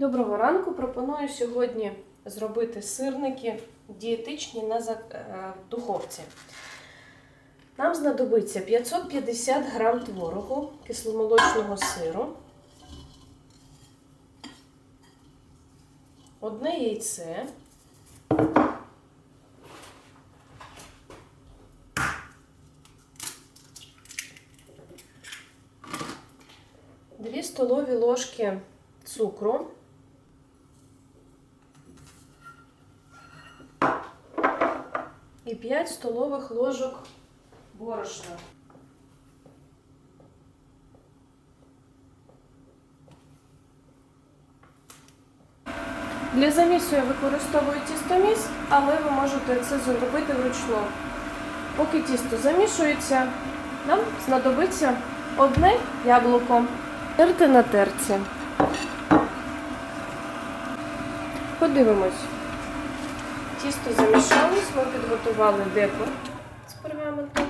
Доброго ранку. Пропоную сьогодні зробити сирники дієтичні на е, духовці. Нам знадобиться 550 грам творогу, кисломолочного сиру, одне яйце, дві столові ложки цукру, і 5 столових ложок борошна. Для замісу я використовую тістоміс, але ви можете це зробити вручну. Поки тісто замішується, нам знадобиться одне яблуко. Терти на терці. Подивимось. Тісто замішалось, ми підготували деко з пергаментом.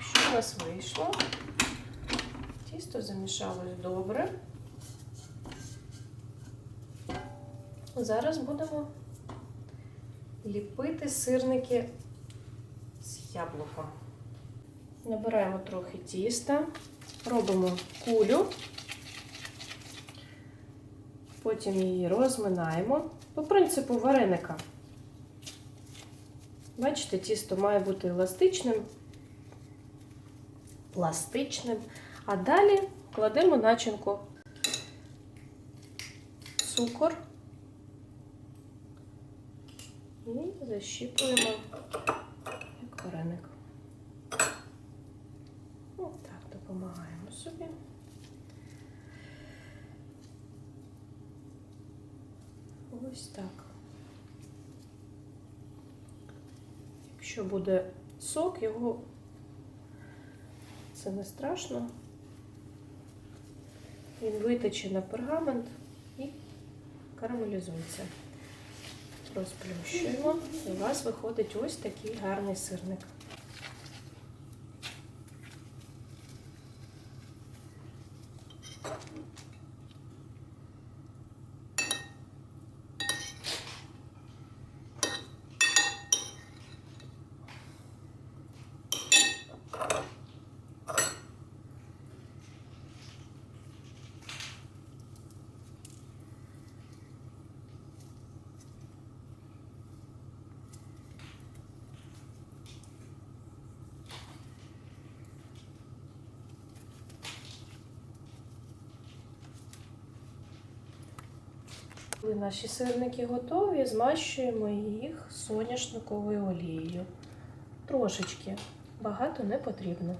Що в нас вийшло? Тісто замішалось добре. Зараз будемо ліпити сирники з яблуком. Набираємо трохи тіста, робимо кулю, потім її розминаємо по принципу вареника. Бачите, тісто має бути еластичним, пластичним. А далі кладемо начинку цукор і защіпуємо як вареник. Ось так допомагаємо собі. Ось так. Якщо буде сок, його це не страшно. Він витече на пергамент і карамелізується. Розплющуємо, і у вас виходить ось такий гарний сирник. Коли наші сирники готові, змащуємо їх соняшниковою олією. Трошечки, багато не потрібно.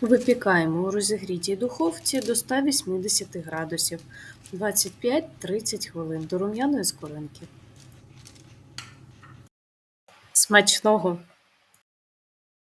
Випікаємо у розігрітій духовці до 180 градусів 25-30 хвилин до рум'яної скоринки. Смачного!